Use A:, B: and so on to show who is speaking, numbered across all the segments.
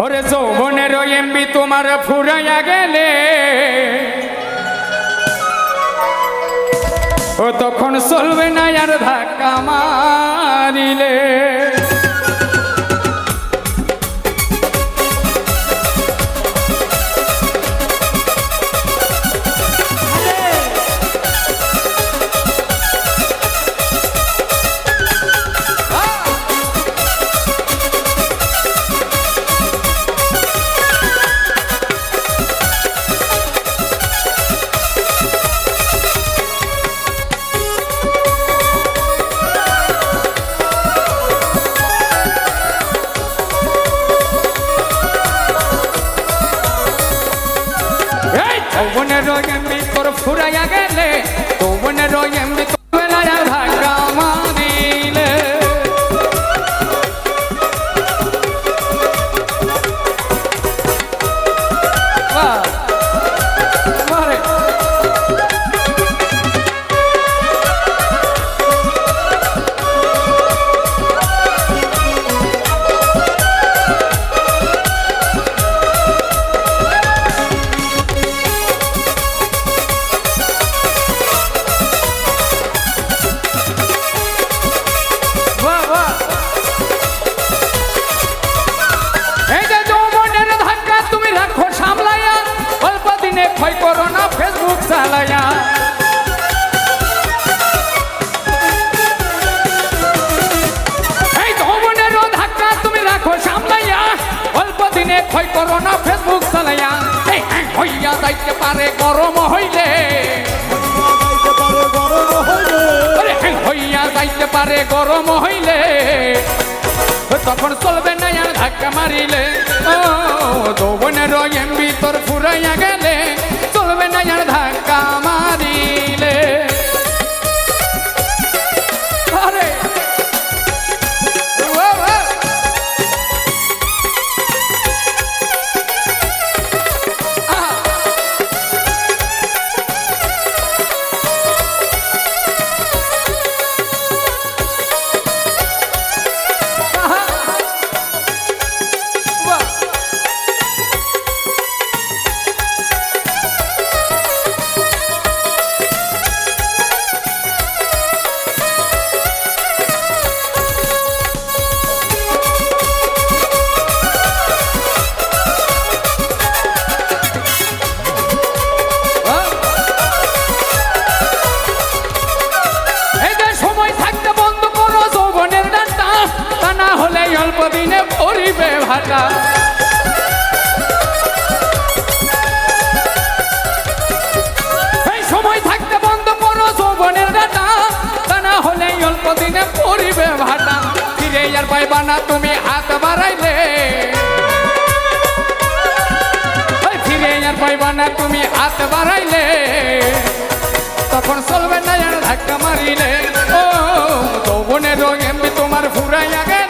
A: ওরে যৌবনের এমবি তোমার ফুরাইয়া গেলে। ও তখন চলবে না আর ধাক্কা মারিলে। ফুরাইয়া গেলে তো মনে রয়ে মারিলে। ও দৌবনের এমবি তোর ফুরাইয়া গেল। পরিবে ভাটা সময় থাকতে বন্ধ করো যৌবনের ডাটা তা না হলে অল্প পরিবে ভাটা ফিরে আর পাইবা না তুমি হাত বাড়াইলে ফিরে আর পাইবা না তুমি হাত বাড়াইলে। তখন চলবে না ধাক্কা মারিলে। ও, যৌবনের রঙ এমনি তোমার ফুরাই আগে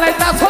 A: 来打错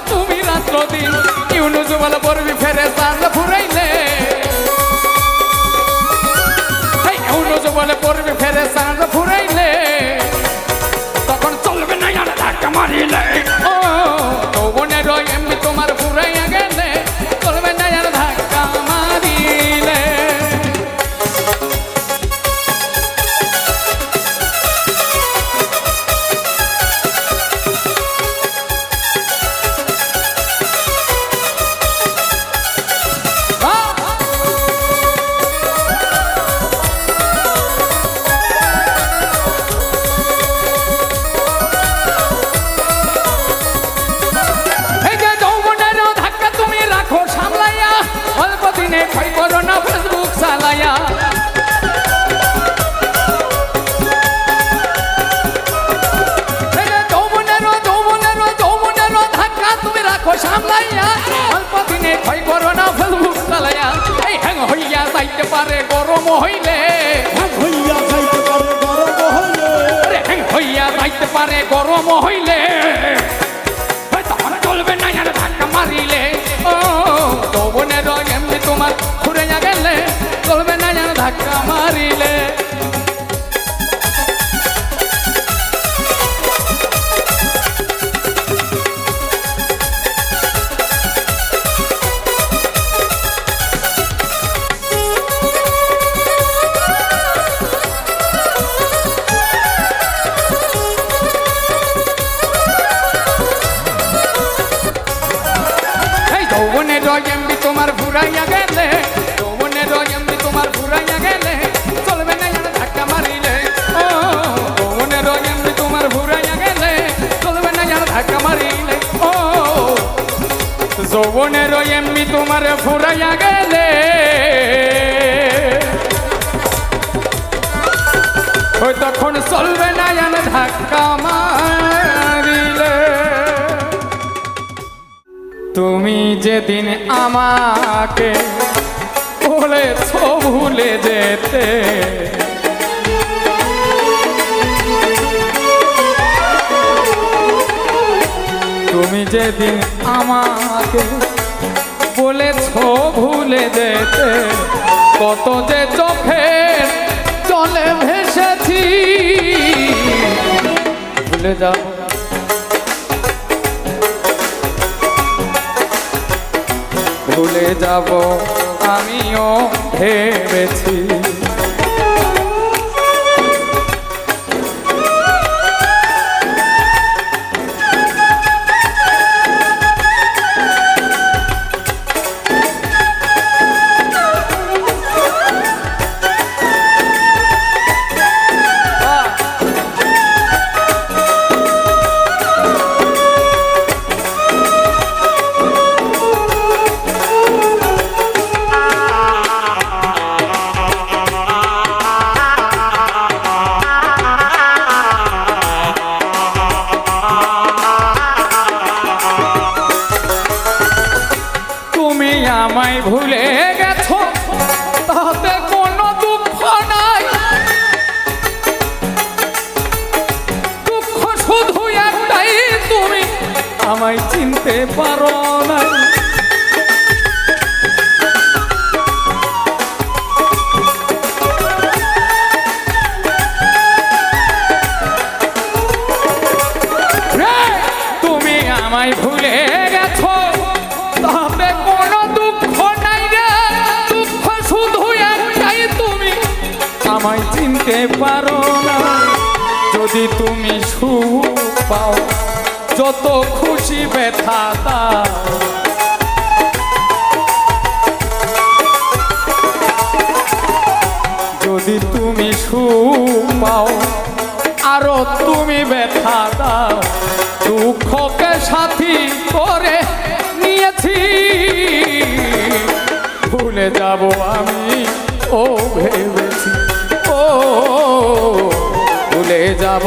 A: ধাক্কা মারিলে। তুমি যেদিন আমাকে বলেছ ভুলে যেতে, তুমি যেদিন আমাকে বলেছ ভুলে যেতে, কত যে চোখের চলে ভেসেছি। ভুলে যাও। ভুলে যাব আমিও ভেবেছি। আমায় চিনতে পারো না। খুশি ব্যথা যদি তুমি সুখ পাও, আরও তুমি ব্যথা দাও। দুঃখকে সাথী করে নিয়েছি। ভুলে যাব আমি, ও ভেবেছি, ও ভুলে যাব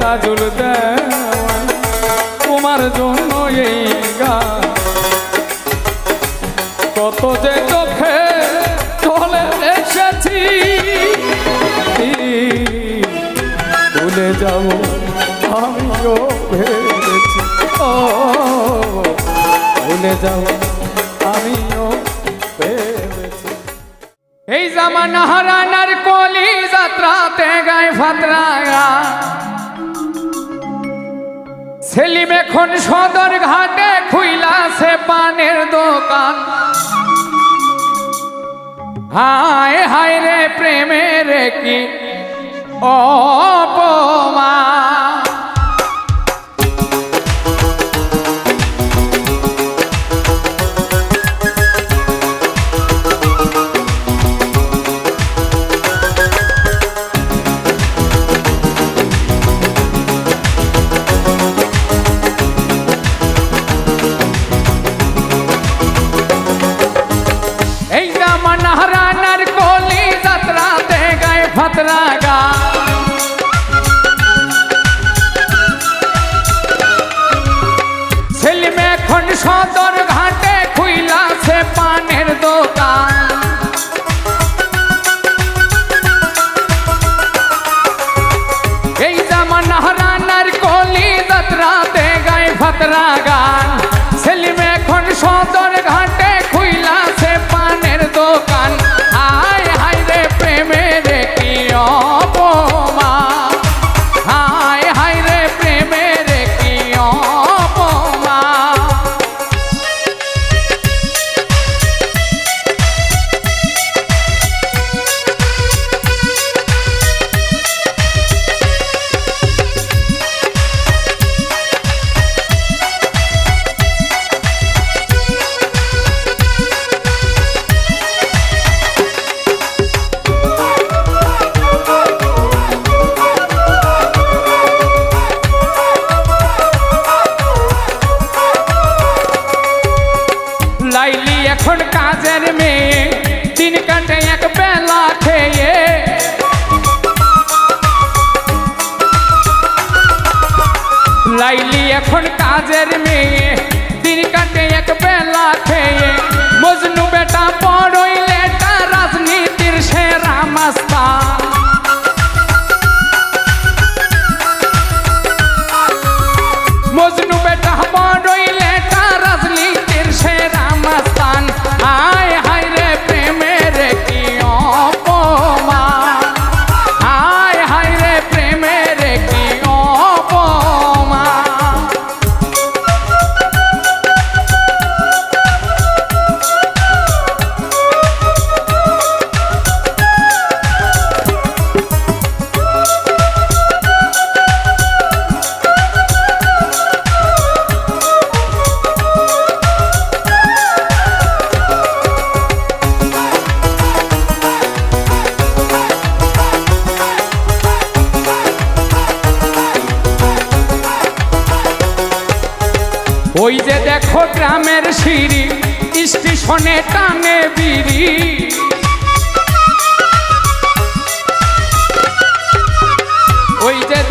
A: তাজুল দেওয়ান তোমার জন্য এই গা কত যে চোখে চলে এসেছি, ভুলে যাব আমিও ভেবেছি। ও, ভুলে যাব আমিও ভেবেছি। এই জামানা হারানার কলি যাত্রাতে গায়ে ফাতরা সেলিম এখন সদর ঘাটে খুইলাছে পানের দোকান। হায় হায় রে প্রেমের কি অপমান।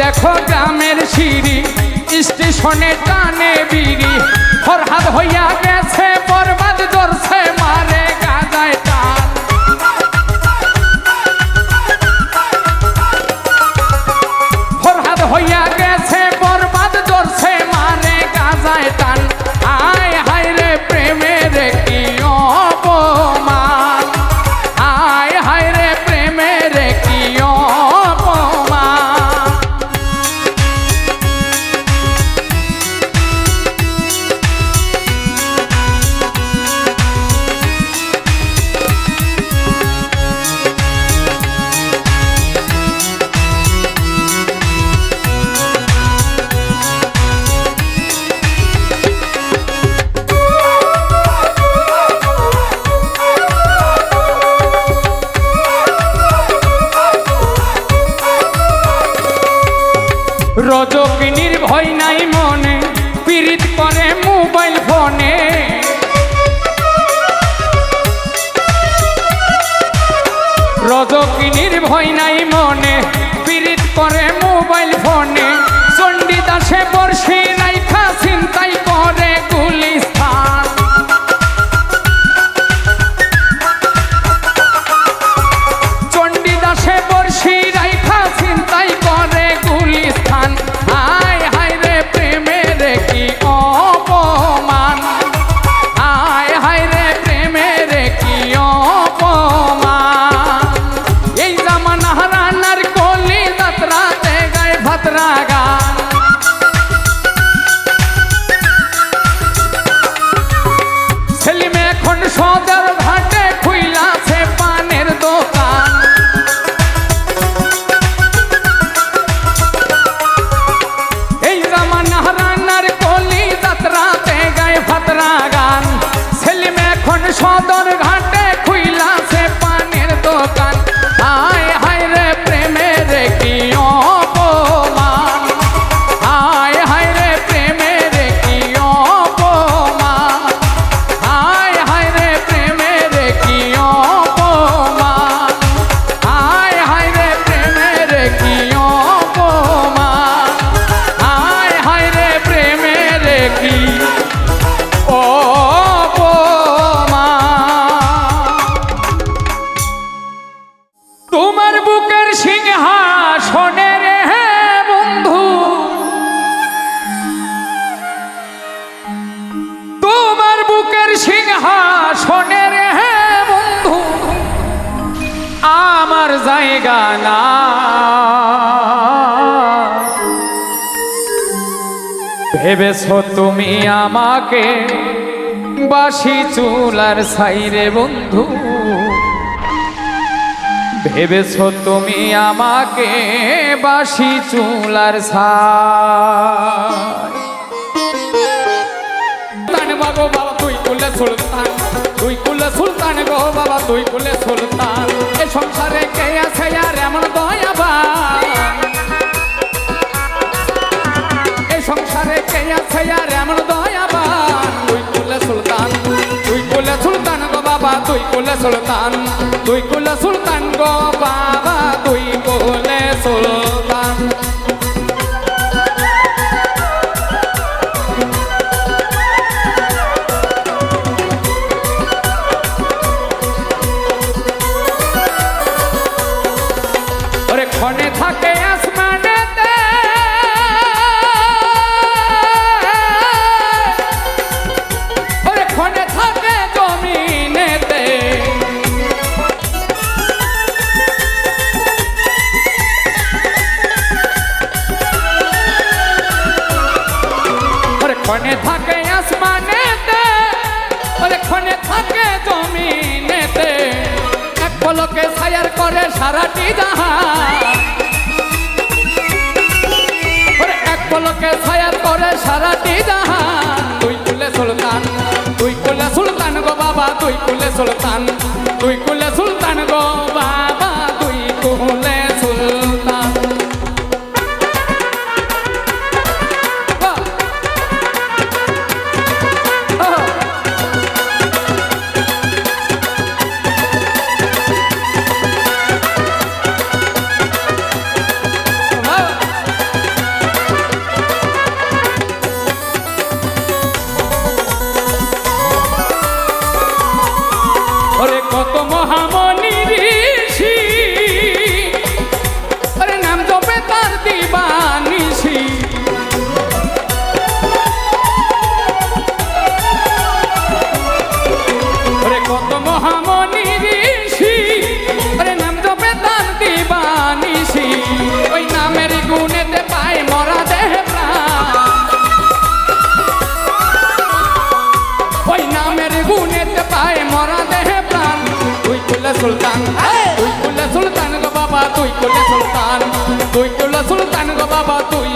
A: দেখো গ্রামের সিঁড়ি স্টেশনে টানে বিড়ি। ফরহাদ হইয়া গেছে বরবাদ দর্শে জায়গা না। ভেবেছ তুমি আমাকে? বাসি চুলার সাইরে বন্ধু। ভেবেছ তুমি আমাকে? বাসি চুলার সাই বাবু তুই কুলে সুলতান তুই কুলে সুলতান গো বাবা, তুই কুলে সুলতান। এ সংসারে কে আছে আর এমন দয়াবান? এ সংসারে কে আছে আর এমন দয়াবান? তুই কুলে সুলতান, তুই কুলে সুলতান গো বাবা, তুই কুলে সুলতান। তুই কুলে সুলতান গো বাবা, তুই আসমানেতে ওরে ক্ষণে থাকে জমিনেতে। এক পলকে ছায়ার করে সারাটি ওরে, এক পলকে ছায়ার করে সারাটি জাহান। তুই কুলে সুলতান, তুই কুলে সুলতান গো বাবা, তুই কুলে সুলতান, তুই কুলে সুলতান গো বাবা। কইলা সুলতান তুই কইলা সুলতান গো বাবা তুই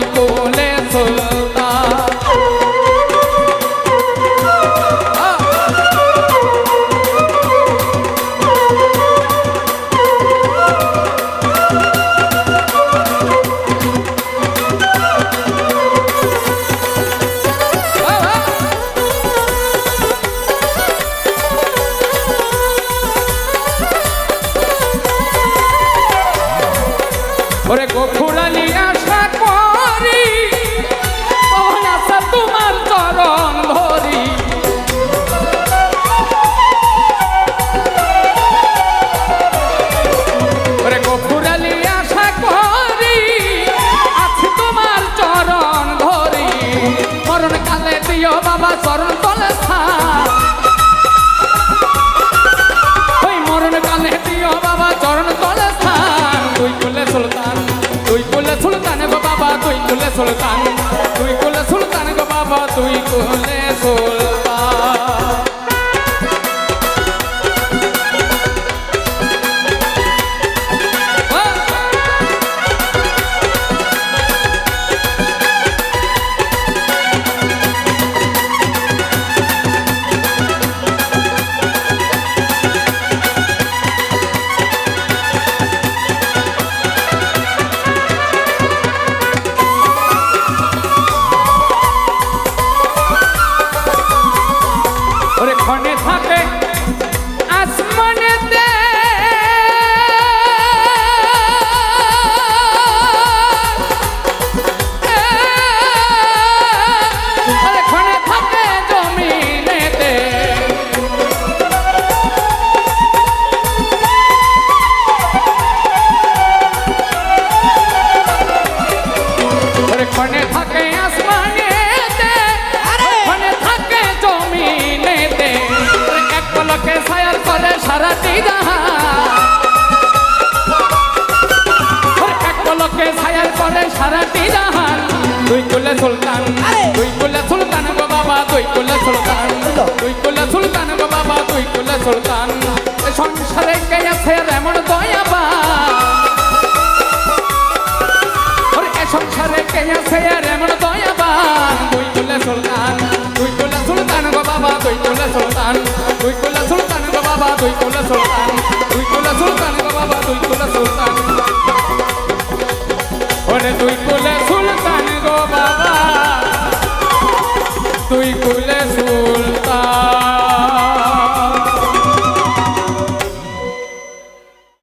A: সুলতান তুই কোলে সুলতান গো বাবা তুই কোলে সুলতান। করে সারাটি জাহান তুই কুলে সুলতান তুই কুলে সুলতান গো বাবা তুই কুলে সুলতান তুই কুলে সুলতান গো বাবা তুই কুলে সুলতান সংসারে কে আছে এমন দয়াবা সংসারে কে আছে এমন দয়াবান তুই কুলে সুলতান তুই কুলে সুলতান গো বাবা তুই কুলে সুলতান তুই কুলে সুলতান গো বাবা তুই কুলে সুলতান তুই কুলে সুলতান গো বাবা তুই কুলে সুলতান তুই কুলে